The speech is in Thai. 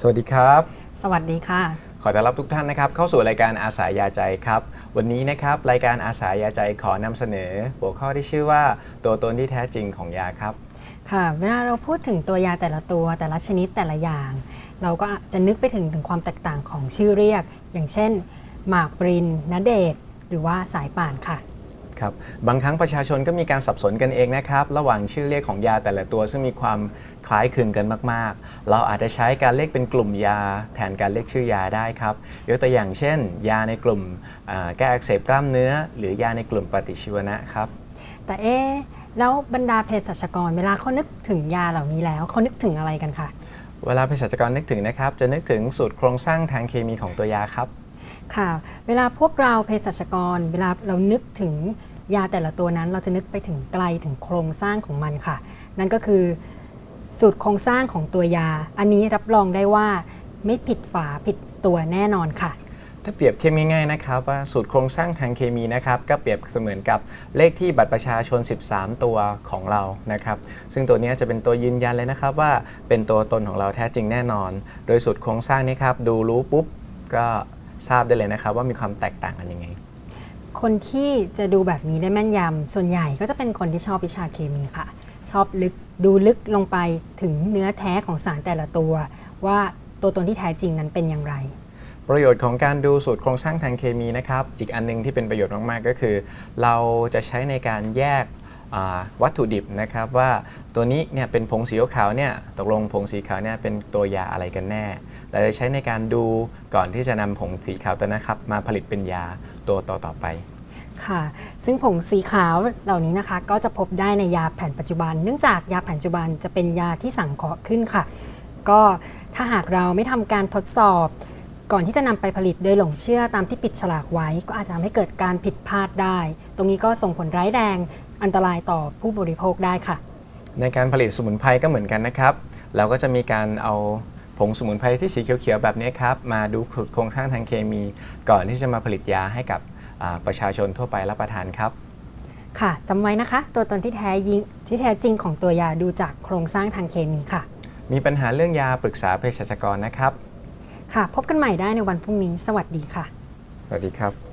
สวัสดีครับ สวัสดีค่ะ ขอต้อนรับทุกท่านนะครับเข้าสู่รายการอาสายาใจครับ วันนี้นะครับรายการอาสายาใจขอนำเสนอ หัวข้อที่ชื่อว่า ตัวตนที่แท้จริงของยาครับ ค่ะ เวลาเราพูดถึงตัวยาแต่ละตัวแต่ละชนิดแต่ละอย่าง เราก็จะนึกไปถึงถึงความแตกต่างของชื่อเรียก อย่างเช่น หมากปรินนเดชน์หรือว่าสายป่านค่ะ ครับบางครั้งประชาชนก็มีการสับสนกันเองนะครับ ระหว่างชื่อเรียกของยาแต่ละตัวซึ่งมีความคล้ายคลึงกันมาก ๆ เราอาจจะใช้การเรียกเป็นกลุ่มยา แทนการเรียกชื่อยาได้ครับยกตัวอย่างเช่น ยาในกลุ่มอ่าแก้อักเสบกล้ามเนื้อ หรือยาในกลุ่มปฏิชีวนะครับ แต่เอ๊ะแล้วบรรดาเภสัชกรเวลาเขานึกถึงยาเหล่านี้แล้วเขานึกถึงอะไรกันคะเวลาเภสัชกรนึกถึงนะครับ จะนึกถึงสูตรโครงสร้างทางเคมีของตัวยาครับค่ะ เวลาพวกเราเภสัชกร เวลาเรานึกถึง ยาแต่ละตัวนั้นเราจะนึกไปถึงไกลถึงโครงสร้างของมันค่ะ นั่นก็คือ สูตรโครงสร้างของตัวยา อันนี้รับรองได้ว่าไม่ผิดฝาผิดตัวแน่นอนค่ะ ถ้าเปรียบเทียบง่ายๆนะครับว่าสูตรโครงสร้างทางเคมีนะครับก็เปรียบเสมือนกับเลขที่บัตรประชาชน 13 ตัวของเรานะครับซึ่งตัวนี้จะเป็นตัวยืนยันเลยนะครับว่าเป็นตัวตนของเราแท้จริงแน่นอน โดยสูตรโครงสร้างนี้ครับดูรู้ปุ๊บก็ทราบได้เลยนะครับว่ามีความแตกต่างกันยังไง คนที่จะดูแบบนี้ได้แม่นยำส่วนใหญ่ก็จะเป็นคนที่ชอบวิชาเคมีค่ะ ชอบลึกดูลึกลงไปถึงเนื้อแท้ของสารแต่ละตัว ว่าตัวตนที่แท้จริงนั้นเป็นอย่างไร ประโยชน์ของการดูสูตรโครงสร้างทางเคมีนะครับ อีกอันหนึงที่เป็นประโยชน์มากๆก็คือ เราจะใช้ในการแยกวัตถุดิบนะครับว่าตัวนี้เนี่ยเป็นผงสีขาวเนี่ยตกลงผงสีขาวเนี่ยเป็นตัวยาอะไรกันแน่ เราจะใช้ในการดูก่อนที่จะนำผงสีขาวตัวนั้นนะครับมาผลิตเป็นยา ตัวต่อไปค่ะ ซึ่งผงสีขาวเหล่านี้นะคะ ก็จะพบได้ในยาแผนปัจจุบัน เนื่องจากยาแผนปัจจุบันจะเป็นยาที่สังเคราะห์ขึ้นค่ะ ก็ถ้าหากเราไม่ทำการทดสอบ ก่อนที่จะนำไปผลิตโดยหลงเชื่อตามที่ปิดฉลากไว้ ก็อาจจะทำให้เกิดการผิดพลาดได้ ตรงนี้ก็ส่งผลร้ายแรงอันตรายต่อผู้บริโภคได้ค่ะ ในการผลิตสมุนไพรก็เหมือนกันนะครับ เราก็จะมีการเอา ผงสมุนไพรที่สีเขียวๆแบบนี้ครับ มาดูโครงสร้างทางเคมี ก่อนที่จะมาผลิตยาให้กับอ่าประชาชนทั่วไปรับประทานครับ ค่ะจำไว้นะคะ ตัวตนที่แท้ยิงที่แท้จริงของตัวยาดูจากโครงสร้างทางเคมีค่ะ มีปัญหาเรื่องยาปรึกษาเภสัชกรนะครับ ค่ะ พบกันใหม่ได้ในวันพรุ่งนี้ สวัสดีค่ะ สวัสดีครับ